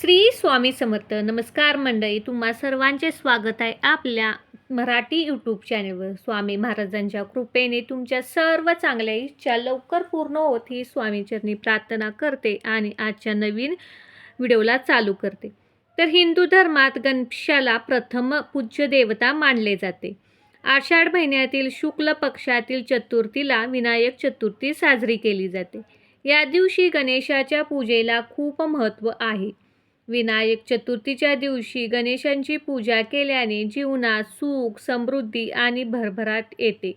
श्री स्वामी समर्थ. नमस्कार मंडळी तुम्हा सर्वांचे स्वागत आहे आपल्या मराठी यूट्यूब चॅनलवर स्वामी महाराजांच्या कृपेने तुमच्या सर्व चांगल्या इच्छा लवकर पूर्ण होत ही स्वामीचरणी प्रार्थना करते आणि आजच्या नवीन व्हिडिओला चालू करते. तर हिंदू धर्मात गणेशाला प्रथम पूज्य देवता मानले जाते. आषाढ महिन्यातील शुक्ल पक्षातील चतुर्थीला विनायक चतुर्थी साजरी केली जाते. या दिवशी गणेशाच्या पूजेला खूप महत्त्व आहे. विनायक चतुर्थीच्या दिवशी गणेशांची पूजा केल्याने जीवनात सुख समृद्धी आणि भरभराट येते.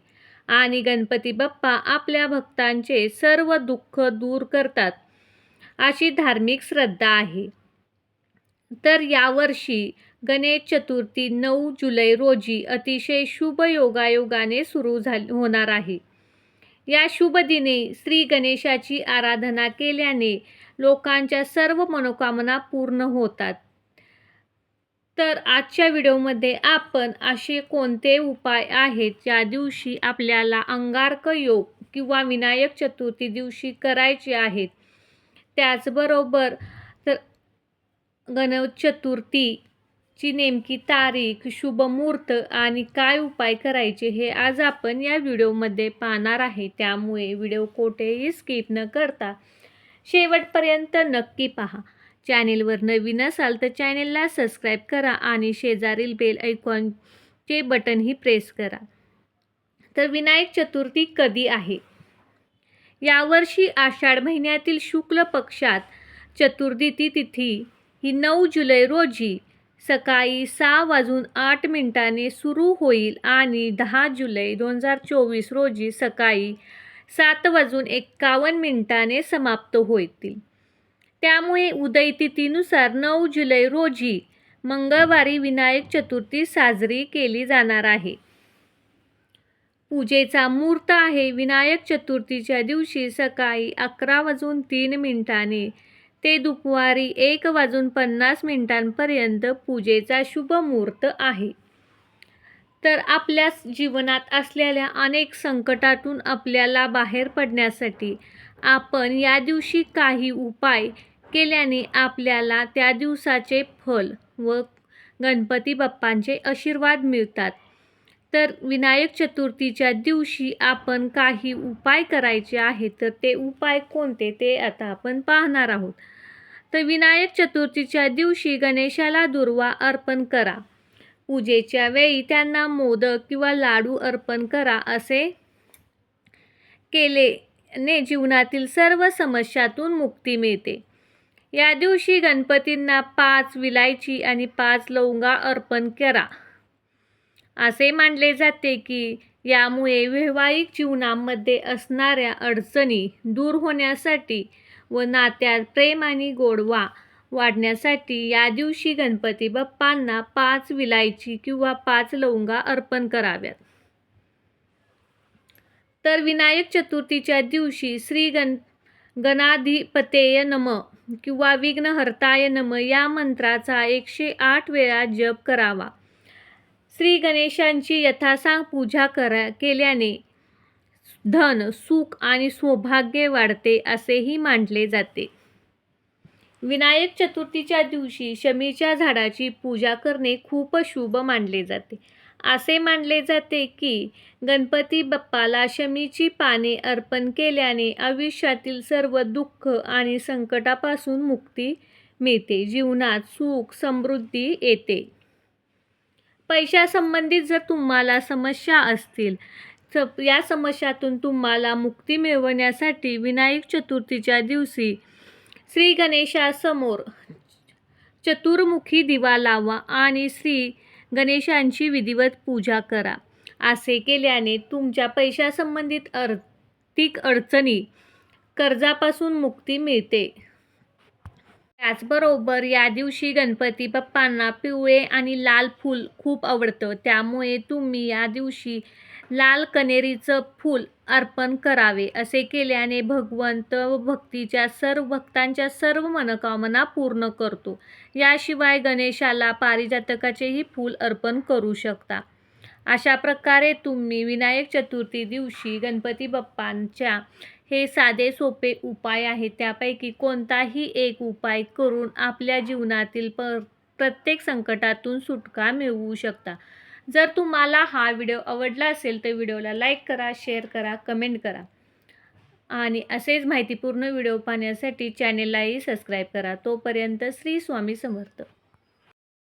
आणि गणपती बाप्पा आपल्या भक्तांचे सर्व दुःख दूर करतात अशी धार्मिक श्रद्धा आहे. तर यावर्षी गणेश चतुर्थी नऊ जुलै रोजी अतिशय शुभ योगायोगाने सुरू झाली होणार आहे. या शुभ दिने श्री गणेशाची आराधना केल्याने लोकांच्या सर्व मनोकामना पूर्ण होतात. तर आजच्या व्हिडिओमध्ये आपण असे कोणते उपाय आहेत ज्या दिवशी आपल्याला अंगारक योग किंवा विनायक चतुर्थी दिवशी करायचे आहेत? त्याचबरोबर तर गणेश चतुर्थीची नेमकी तारीख शुभमुहूर्त आणि काय उपाय करायचे हे आज आपण या व्हिडिओमध्ये पाहणार आहे. त्यामुळे व्हिडिओ कोठेही स्किप न करता शेवटपर्यंत नक्की पहा. चॅनेलवर नवीन असाल तर चॅनेलला सबस्क्राईब करा आणि शेजारील बेल ऐकॉनचे बटनही प्रेस करा. तर विनायक चतुर्थी कधी आहे? यावर्षी आषाढ महिन्यातील शुक्ल पक्षात चतुर्दिती तिथी ही नऊ जुलै रोजी सकाळी सहा वाजून आठ मिनिटांनी सुरू होईल आणि दहा जुलै दोन हजार चोवीस रोजी सकाळी सात वाजून एक्कावन्न मिनिटाने समाप्त होतील. त्यामुळे उदयतिथीनुसार नऊ जुलै रोजी मंगळवारी विनायक चतुर्थी साजरी केली जाणार आहे. पूजेचा मुहूर्त आहे. विनायक चतुर्थीच्या दिवशी सकाळी अकरा वाजून तीन मिनिटाने ते दुपारी एक वाजून पन्नास मिनिटांपर्यंत पूजेचा शुभ मुहूर्त आहे. तर आपल्या जीवनात असलेल्या अनेक संकटातून आपल्याला बाहेर पडण्यासाठी आपण या दिवशी काही उपाय केल्याने आपल्याला त्या दिवसाचे फल व गणपती बाप्पांचे आशीर्वाद मिळतात. तर विनायक चतुर्थीच्या दिवशी आपण काही उपाय करायचे आहेत तर ते उपाय कोणते ते आता आपण पाहणार आहोत. तर विनायक चतुर्थीच्या दिवशी गणेशाला दुर्वा अर्पण करा. पूजेच्या वेळी त्यांना मोदक किंवा लाडू अर्पण करा असे केलेने जीवनातील सर्व समस्यातून मुक्ती मिळते. या दिवशी गणपतींना पाच विलायची आणि पाच लवंगा अर्पण करा. असे मानले जाते की यामुळे वैवाहिक जीवनामध्ये असणाऱ्या अडचणी दूर होण्यासाठी व नात्यात प्रेम आणि गोडवा वाढण्यासाठी या दिवशी गणपती बाप्पांना पाच विलायची किंवा पाच लवंगा अर्पण कराव्यात. तर विनायक चतुर्थीच्या दिवशी श्री गण गणाधिपतेय नम किंवा विघ्नहर्ताय नम या मंत्राचा एकशे आठ वेळा जप करावा. श्री गणेशांची यथासांग पूजा करा केल्याने धन सुख आणि सौभाग्य वाढते असेही मानले जाते. विनायक चतुर्थीच्या दिवशी शमीच्या झाडाची पूजा करणे खूप शुभ मानले जाते. असे मानले जाते की गणपती बाप्पाला शमीची पाने अर्पण केल्याने आयुष्यातील सर्व दुःख आणि संकटापासून मुक्ती मिळते जीवनात सुख समृद्धी येते. पैशासंबंधित जर तुम्हाला समस्या असतील तर या समस्यातून तुम्हाला मुक्ती मिळवण्यासाठी विनायक चतुर्थीच्या दिवशी श्री गणेशासमोर चतुर्मुखी दिवा लावा आणि श्री गणेशांची विधिवत पूजा करा. असे केल्याने तुमच्या पैशासंबंधित आर्थिक अडचणी कर्जापासून मुक्ती मिळते. त्याचबरोबर या दिवशी गणपती बाप्पांना पिवळे आणि लाल फूल खूप आवडतं. त्यामुळे तुम्ही या दिवशी लाल कनेरीचं फूल अर्पण करावे असे केल्याने भगवंत भक्तीच्या सर्व भक्तांच्या सर्व मनोकामना पूर्ण करतो. याशिवाय गणेशाला पारिजातकाचेही फूल अर्पण करू शकता. अशा प्रकारे तुम्ही विनायक चतुर्थी दिवशी गणपती बाप्पांच्या हे साधे सोपे उपाय आहेत. त्यापैकी कोणताही एक उपाय करून आपल्या जीवनातील प प्रत्येक संकटातून सुटका मिळवू शकता. जर तुम्हाला हा व्हिडिओ आवडला असेल तर व्हिडिओला लाईक करा शेअर करा कमेंट करा. आणि असेच माहितीपूर्ण व्हिडिओ पाहण्यासाठी चॅनेललाही सबस्क्राईब करा. तोपर्यंत श्री स्वामी समर्थ.